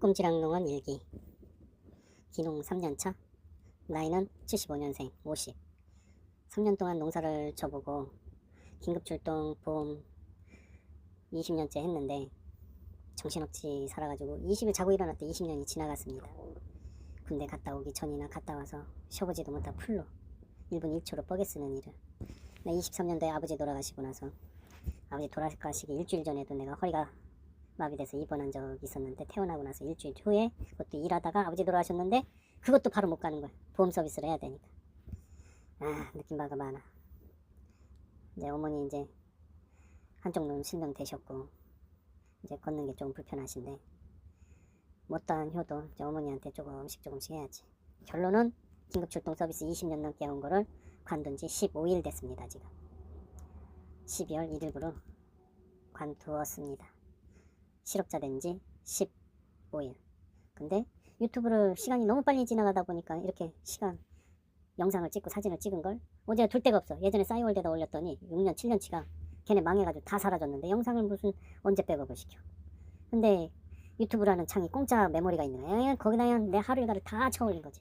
꼼지락농원 일기. 기농 3년차. 나이는 75년생 50 3년 동안 농사를 쳐보고 긴급출동 보험 20년째 했는데 정신없이 살아가지고 20일 자고 일어났대 20년이 지나갔습니다. 군대 갔다 오기 전이나 갔다 와서 쉬어보지도 못한 풀로 1분 1초로 뻐개 쓰는 일을. 나 23년도에 아버지 돌아가시고 나서 아버지 돌아가시기 일주일 전에도 내가 허리가 마비돼서 입원한 적이 있었는데 퇴원하고 나서 일주일 후에 그것도 일하다가 아버지 돌아가셨는데 그것도 바로 못 가는 거야. 보험 서비스를 해야 되니까. 아 느낀 바가 많아. 이제 어머니 이제 한쪽 눈 실명 되셨고 이제 걷는 게좀 불편하신데 못다한 효도 이제 어머니한테 조금씩 조금씩 해야지. 결론은 긴급출동 서비스 20년 넘게 온 거를 관둔 지 15일 됐습니다 지금. 12월 1일부로 관두었습니다 실업자 된 지 15일. 근데 유튜브를 시간이 너무 빨리 지나가다 보니까 이렇게 시간 영상을 찍고 사진을 찍은 걸 어제 둘 데가 없어. 예전에 싸이월드에다 올렸더니 6년 7년치가 걔네 망해가지고 다 사라졌는데 영상을 무슨 언제 백업을 시켜. 근데 유튜브라는 창이 공짜 메모리가 있는 거야. 거기다 그냥 내 하루 일과를 다 쳐올린 거지.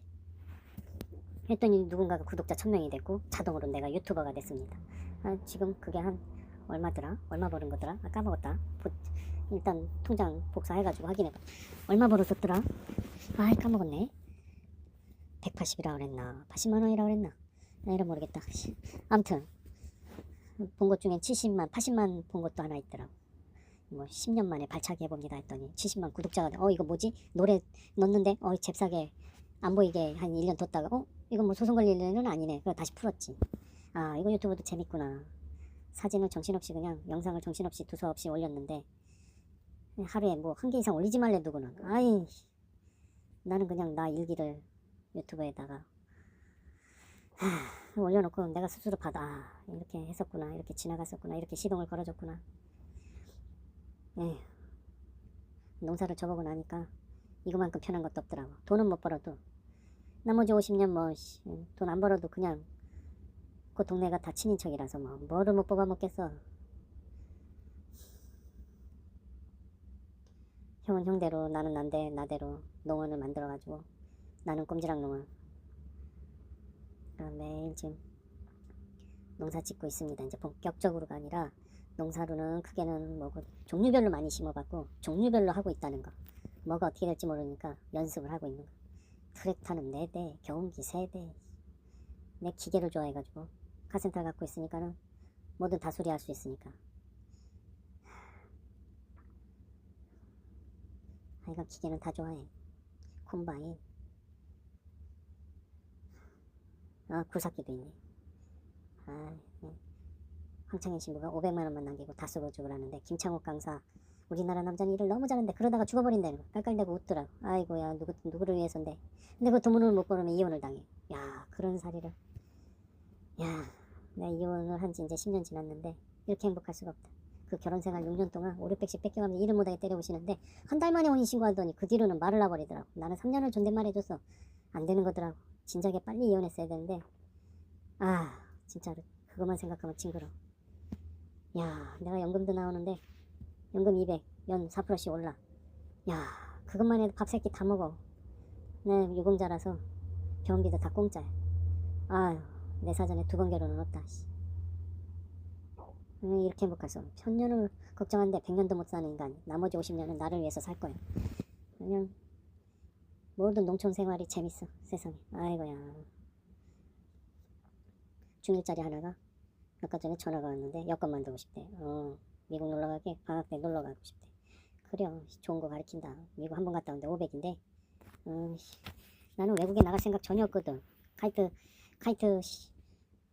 했더니 누군가가 구독자 1000명이 됐고 자동으로 내가 유튜버가 됐습니다. 아, 지금 그게 한 얼마더라? 얼마 버는 거더라? 아, 까먹었다. 보- 일단 통장 복사해가지고 확인해봐. 얼마 벌었었더라? 아이 까먹었네. 180이라 그랬나? 80만 원이라 그랬나? 나 이런 모르겠다. 씨. 아무튼 본 것 중엔 70만, 80만 본 것도 하나 있더라고. 뭐 10년 만에 발차기 해봅니다 했더니 70만 구독자가 돼. 어 이거 뭐지? 노래 넣었는데 어 잽싸게 안 보이게 한 1년 뒀다가 어 이거 뭐 소송 걸릴 일은 아니네. 그래서 다시 풀었지. 아 이거 유튜브도 재밌구나. 사진을 정신없이 그냥 영상을 정신없이 두서없이 올렸는데 하루에 뭐 한 개 이상 올리지 말래 누구는. 아이 나는 그냥 나 일기를 유튜브에다가 하, 올려놓고 내가 스스로 받아. 아, 이렇게 했었구나 이렇게 지나갔었구나 이렇게 시동을 걸어줬구나. 에휴 농사를 접어보고 나니까 이거만큼 편한 것도 없더라고. 돈은 못 벌어도. 나머지 50년 뭐 돈 안 벌어도 그냥 그 동네가 다 친인척이라서 뭐 뭐를 못 뽑아 먹겠어 형은 형대로 나는 난데 나대로 농원을 만들어가지고 나는 꼼지락 농원. 그럼 매일 지금 농사 짓고 있습니다. 이제 본격적으로가 아니라 농사로는 크게는 뭐고 종류별로 많이 심어봤고 종류별로 하고 있다는 거. 뭐가 어떻게 될지 모르니까 연습을 하고 있는 거. 트랙터는 4대 경운기 3대. 내 기계를 좋아해가지고 카센터 갖고 있으니까는 뭐든 다 수리할 수 있으니까 아이가 기계는 다 좋아해. 콤바인. 아, 굴삭기도 있네. 아, 네. 황창현 신부가 500만 원만 남기고 다 쓰고 죽으라는데 김창욱 강사 우리나라 남자는 일을 너무 잘하는데 그러다가 죽어버린다는 거 깔깔대고 웃더라. 아이고야 누구 누구를 위해서인데. 근데 그 돈을 못 벌으면 이혼을 당해. 야 그런 사리를. 야 내가 이혼을 한 지 이제 10년 지났는데 이렇게 행복할 수가 없다. 그 결혼 생활 6년 동안 5, 600씩 뺏겨가면서 일을 못하게 때려오시는데 한 달 만에 혼인 신고하더니 그 뒤로는 말을 놔버리더라고. 나는 3년을 존댓말 해줬어. 안 되는 거더라고. 진작에 빨리 이혼했어야 되는데 아 진짜로 그것만 생각하면 징그러. 야 내가 연금도 나오는데 연금 200, 연 4%씩 올라. 야 그것만 해도 밥 세끼 다 먹어. 내 유공자라서 병원비도 다 공짜야. 아유 내 사전에 두 번 결혼은 없다. 씨. 음, 이렇게 행복할 수 없어. 천년을 걱정하는데 백년도 못 사는 인간. 나머지 50년은 나를 위해서 살 거야. 그냥 모든 농촌 생활이 재밌어. 세상에. 아이고야. 중일짜리 하나가 아까 전에 전화가 왔는데 여권 만들고 싶대. 어, 미국 놀러 가게 방학 때 놀러 가고 싶대. 그래요. 좋은 거 가르친다. 미국 한 번 갔다 온데 500인데. 음, 씨. 나는 외국에 나갈 생각 전혀 없거든. 카이트 카이트 씨,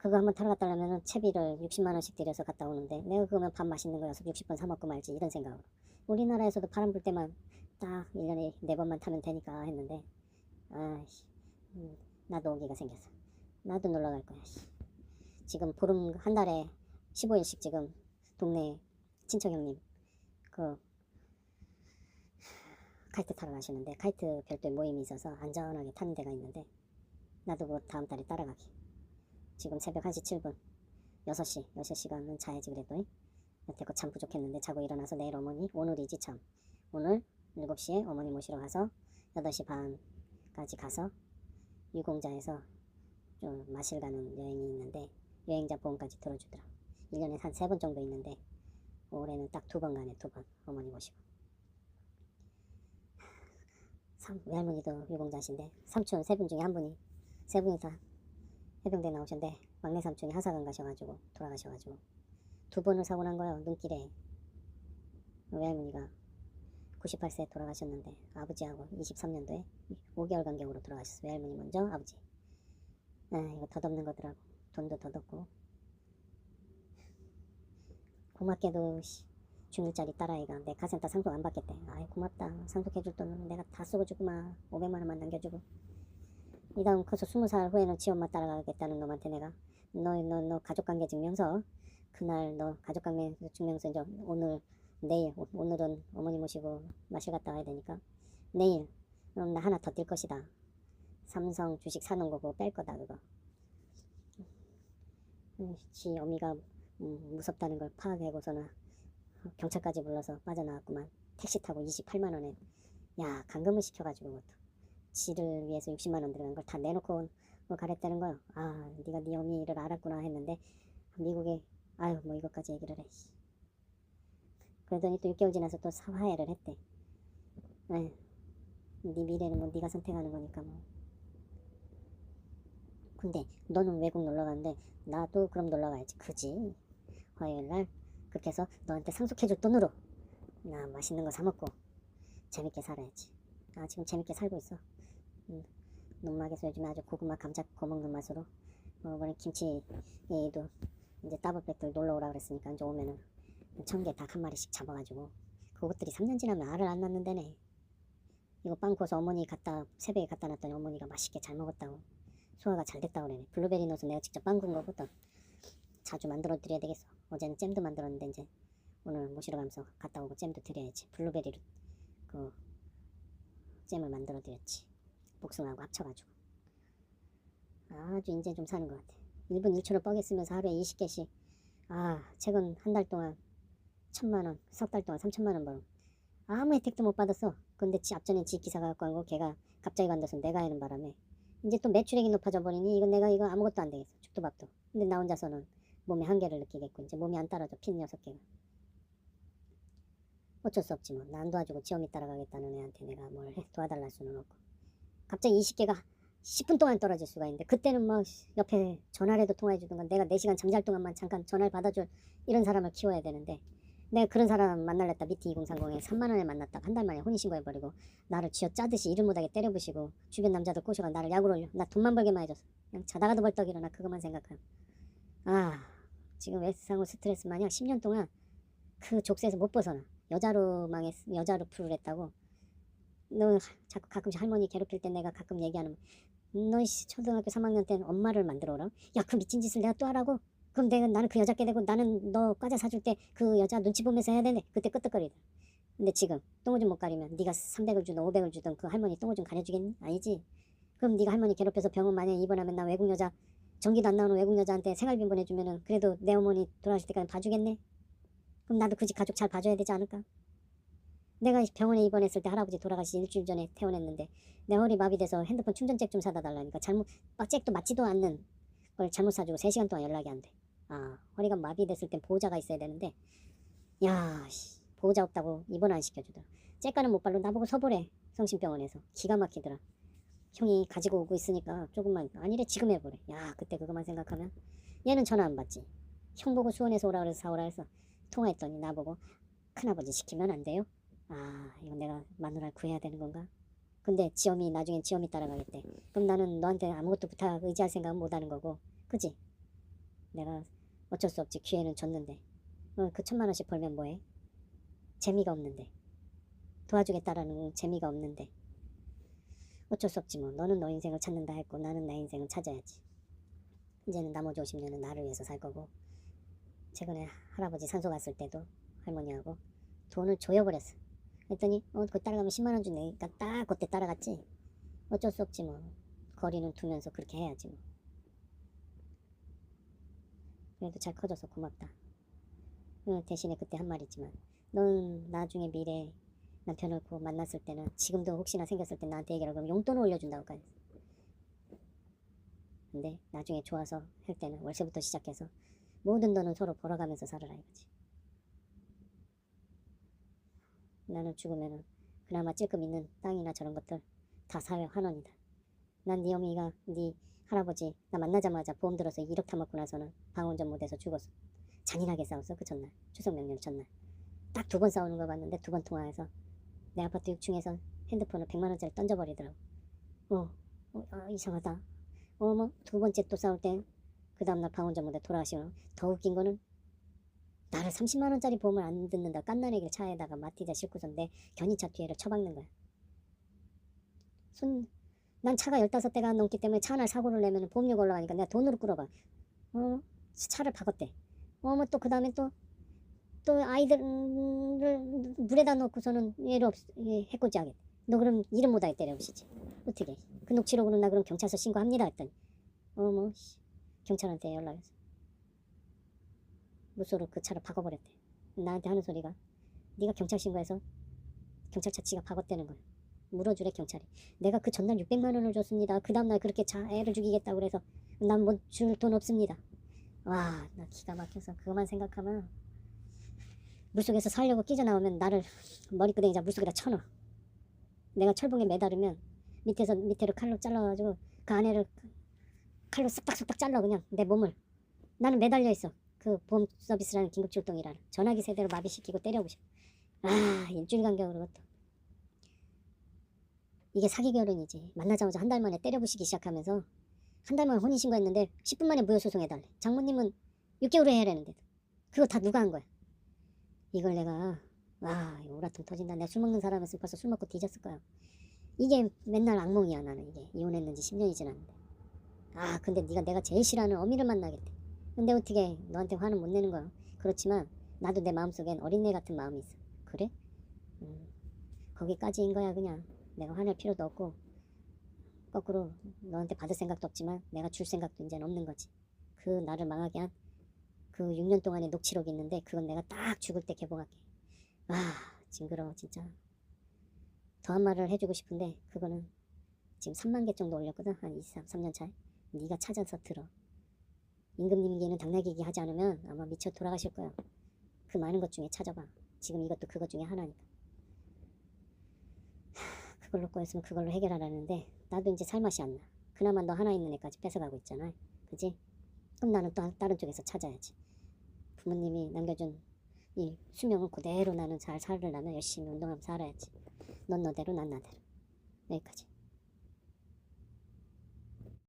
그거 한번 타러 갔다 오면은 채비를 60만 원씩 들여서 갔다 오는데 내가 그거면 밥 맛있는 거여서 60번 사 먹고 말지 이런 생각으로. 우리나라에서도 바람 불 때만 딱 1년에 4번만 타면 되니까 했는데 아씨 음, 나도 오기가 생겼어. 나도 놀러 갈 거야 씨. 지금 보름 한 달에 15일씩 지금 동네 친척 형님 그 카이트 타러 가시는데 카이트 별도의 모임이 있어서 안전하게 타는 데가 있는데 나도 그 다음 달에 따라가기 지금 새벽 1시 7분. 6시 6시간은 자야지 그래도 여태껏 잠 부족했는데 자고 일어나서 내일 어머니 오늘이지 참. 오늘 7시에 어머니 모시러 가서 8시 반까지 가서 유공자에서 좀 마실 가는 여행이 있는데 여행자 보험까지 들어주더라. 1년에 한세번 정도 있는데 올해는 딱 두 번 가네 두 번 어머니 모시고. 삼, 외할머니도 유공자신데 삼촌 세 분 중에 한 분이 세 분이 다 해병대 나오셨는데 막내 삼촌이 하사관 가셔가지고 돌아가셔가지고 두 번을 사고 난 거예요 눈길에. 외할머니가 98세에 돌아가셨는데 아버지하고 23년도에 5개월 간격으로 돌아가셨어요. 외할머니 먼저 아버지. 아 이거 덧없는 거더라고. 돈도 덧없고. 고맙게도 씨, 중일짜리 딸아이가 내 카센터 상속 안 받겠대. 아이 고맙다. 상속해줄 돈은 내가 다 쓰고 주구만 500만 원만 남겨주고 이 다음 커서 20살 후에는 지 엄마 따라가겠다는 놈한테 내가 너 너 너 가족관계 증명서. 그날 너 가족관계 증명서 이제 오늘 내일 오- 오늘은 어머니 모시고 마실 갔다 와야 되니까. 내일. 그럼 나 하나 더 뛸 것이다. 삼성 주식 사는 거고 뺄 거다 그거. 음, 지 어미가 음, 무섭다는 걸 파악하고서는 경찰까지 불러서 빠져나왔구만. 택시 타고 28만 원에. 야 감금을 시켜가지고 지를 위해서 60만 원 들어간 걸 다 내놓고 뭐 가랬다는 거요. 아 네가 네 어미를 알았구나 했는데 미국에 아유 뭐 이것까지 얘기를 해 씨. 그러더니 또 6개월 지나서 또 사화해를 했대. 에휴, 네 미래는 뭐 네가 선택하는 거니까 뭐. 근데 너는 외국 놀러 가는데 나도 그럼 놀러 가야지. 그지? 화요일 날 그렇게 해서 너한테 상속해줄 돈으로 나 맛있는 거 사 먹고 재밌게 살아야지. 아 지금 재밌게 살고 있어 음, 농막에서 요즘에 아주 고구마 감자 거먹는 맛으로. 어, 이번에 김치도 이제 따블백들 놀러 오라 그랬으니까 이제 오면은 천개닭 한 마리씩 잡아가지고 그것들이 3년 지나면 알을 안 낳는다네. 이거 빵 구워서 어머니 갖다 새벽에 갖다 놨더니 어머니가 맛있게 잘 먹었다고. 소화가 잘 됐다고 그러네. 블루베리 넣어서 내가 직접 빵 구운 거거든. 자주 만들어 드려야 되겠어. 어제는 잼도 만들었는데 이제 오늘 모시러 가면서 갔다 오고 잼도 드려야지. 블루베리로 그 잼을 만들어 드렸지 복숭아하고 합쳐가지고. 아주 이제 좀 사는 것 같아. 1분 1초를 뻐개 쓰면서 하루에 20개씩. 아 최근 한 달 동안 천만원 석 달 동안 3천만원 벌어. 아무 혜택도 못 받았어. 근데 지 앞전에 지 기사가 갖고 한거 걔가 갑자기 관둬서 내가 하는 바람에. 이제 또 매출액이 높아져 버리니 이건 내가 이거 아무것도 안 되겠어. 죽도 밥도. 근데 나 혼자서는 몸에 한계를 느끼겠고 이제 몸이 안 따라줘 핀 여섯 개가. 어쩔 수 없지 안 도와주고 지엄이 따라가겠다는 애한테 내가 뭘 할 수는 없고 갑자기 20개가 10분 동안 떨어질 수가 있는데 그때는 막 옆에 전화라도 통화해 주든가 내가 4시간 잠잘 동안만 잠깐 전화를 받아줄 이런 사람을 키워야 되는데 내가 그런 사람 만날랬다. 미트 2030에 3만 원에 만났다가 한달 만에 혼인신고해버리고 나를 쥐어 짜듯이 이를 못하게 때려부시고 주변 남자들 꼬셔가 나를 약으로 올려. 나 돈만 벌게만 해줬어 그냥 자다가도 벌떡 일어나. 그것만 생각하면 아 지금 외상후 스트레스 마냥 10년 동안 그 족쇄에서 못 벗어나. 여자로 망했 여자로 풀을 했다고 너 자꾸 가끔씩 할머니 괴롭힐 때 내가 가끔 얘기하는 너 씨, 초등학교 3학년 때는 엄마를 만들어 오라 야 그 미친 짓을 내가 또 하라고 그럼 내가 나는 그 여자께 되고 나는 너 과자 사줄 때 그 여자 눈치 보면서 해야 되네 그때 끄떡거리더라 근데 지금 똥오줌 못 가리면 네가 300을 주든 500을 주든 그 할머니 똥오줌 가려주겠니? 아니지 그럼 네가 할머니 괴롭혀서 병원 만약에 입원하면 나 외국 여자 전기도 안 나오는 외국 여자한테 생활비 보내주면은 그래도 내 어머니 돌아가실 때까지 봐주겠네? 그럼 나도 그 집 가족 잘 봐줘야 되지 않을까? 내가 병원에 입원했을 때 할아버지 돌아가시 일주일 전에 퇴원했는데 내 허리 마비돼서 핸드폰 충전잭 좀 사다 달라니까 잘못 막 잭도 맞지도 않는 걸 잘못 사주고 3시간 동안 연락이 안 돼. 아 허리가 마비됐을 땐 보호자가 있어야 되는데 야 씨, 보호자 없다고 입원 안 시켜주더라. 잭가는 못 발로 나보고 서보래 성심병원에서 기가 막히더라. 형이 가지고 오고 있으니까 조금만 아니래 지금 해보래. 야 그때 그것만 생각하면 얘는 전화 안 받지. 형 보고 수원에서 오라 그래서 사오라 해서 통화했더니 나보고 큰아버지 시키면 안 돼요? 아 이건 내가 마누라를 구해야 되는 건가? 근데 지엄이 나중엔 지엄이 따라가겠대. 그럼 나는 너한테 아무것도 부탁 의지할 생각은 못 하는 거고, 그지? 내가 어쩔 수 없지 기회는 줬는데, 어, 그 천만 원씩 벌면 뭐해? 재미가 없는데 도와주겠다라는 재미가 없는데 어쩔 수 없지 뭐. 너는 너 인생을 찾는다 했고 나는 내 인생을 찾아야지. 이제는 나머지 50년은 나를 위해서 살 거고. 최근에 할아버지 산소 갔을 때도 할머니하고 돈을 줘여버렸어. 했더니 어 그 따라가면 10만 원 주니까 딱 그때 따라갔지. 어쩔 수 없지 뭐. 거리는 두면서 그렇게 해야지 뭐. 그래도 잘 커져서 고맙다. 응, 대신에 그때 한 말이지만 넌 나중에 미래 남편을 그 만났을 때는 지금도 혹시나 생겼을 때 나한테 얘기를 그럼 용돈을 올려준다고까지. 근데 나중에 좋아서 할 때는 월세부터 시작해서 모든 돈은 서로 벌어가면서 살아라 이거지. 나는 죽으면은 그나마 찔끔 있는 땅이나 저런 것들 다 사회 환원이다. 난 네 어머니가 네 할아버지 나 만나자마자 보험 들어서 1억 타먹고 나서는 방운전 못해서 죽었어. 잔인하게 싸웠어 그 전날 추석 명절 전날 딱 두 번 싸우는 거 봤는데 두 번 통화해서 내 아파트 6층에서 핸드폰을 100만 원짜리 던져버리더라고. 어, 어 아, 이상하다. 어머 두 번째 또 싸울 때 그 다음날 방운전 못해 돌아가시고 더 웃긴 거는 나를 30만 원짜리 보험을 안 듣는다 깐난애기를 차에다가 마티자 싣고선 내 견인차 뒤에를 처박는 거야. 손, 난 차가 15대가 넘기 때문에 차 하나 사고를 내면 보험료가 올라가니까 내가 돈으로 끌어봐. 어, 차를 박았대. 어머 또그 다음에 또, 또 아이들을 물에다 넣고서는 얘를 없, 얘 해코지 하겠대. 너 그럼 이름 못하게 때려보시지. 어떻게. 그 녹취록으로 나 그럼 경찰서 신고합니다 했더니. 어머, 씨. 경찰한테 연락해서. 무소로 그 차를 박아버렸대. 나한테 하는 소리가 네가 경찰 신고해서 경찰차 지가 박았다는 거야. 물어주래 경찰이. 내가 그 전날 600만 원을 줬습니다. 그 다음날 그렇게 자 애를 죽이겠다고 그래서 난뭐줄돈 없습니다. 와, 나 기가 막혀서 그것만 생각하면 물속에서 살려고 끼져 나오면 나를 머리끄댕이자 물속에다 쳐넣어. 내가 철봉에 매달으면 밑에서 밑에를 칼로 잘라가지고 그 안에를 칼로 싹닥싹닥 잘라 그냥 내 몸을. 나는 매달려 있어. 그 보험 서비스라는 긴급 출동이라는 전화기 세대로 마비시키고 때려보셔. 아 일주일 간격으로 그것도. 이게 사기 결혼이지. 만나자마자 한 달 만에 때려부시기 시작하면서 한 달 만에 혼인신고했는데 10분 만에 무효소송해달래. 장모님은 6개월 해야 되는데도. 그거 다 누가 한 거야? 이걸 내가 와 오라통 터진다. 내가 술 먹는 사람이었으면 벌써 술 먹고 뒤졌을 거야. 이게 맨날 악몽이야 나는 이게 이혼했는지 10년이 지났는데. 아 근데 네가 내가 제일 싫어하는 어미를 만나겠대. 근데 어떻게 너한테 화는 못 내는 거야. 그렇지만 나도 내 마음속엔 어린애 같은 마음이 있어. 그래? 음, 거기까지인 거야 그냥. 내가 화낼 필요도 없고 거꾸로 너한테 받을 생각도 없지만 내가 줄 생각도 이제는 없는 거지. 그 나를 망하게 한 그 6년 동안의 녹취록이 있는데 그건 내가 딱 죽을 때 개봉할게. 아 징그러워 진짜. 더한 말을 해주고 싶은데 그거는 지금 3만 개 정도 올렸거든 한 2, 3, 3년 차에. 네가 찾아서 들어. 임금님에게는 당나귀기 하지 않으면 아마 미쳐 돌아가실 거야. 그 많은 것 중에 찾아봐. 지금 이것도 그것 중에 하나니까. 하, 그걸로 꼬였으면 그걸로 해결하라는데 나도 이제 살맛이 안 나. 그나마 너 하나 있는 애까지 뺏어가고 있잖아. 그지? 그럼 나는 또 다른 쪽에서 찾아야지. 부모님이 남겨준 이 수명은 그대로 나는 잘 살으려면 열심히 운동하면서 살아야지. 넌 너대로 난 나대로. 여기까지.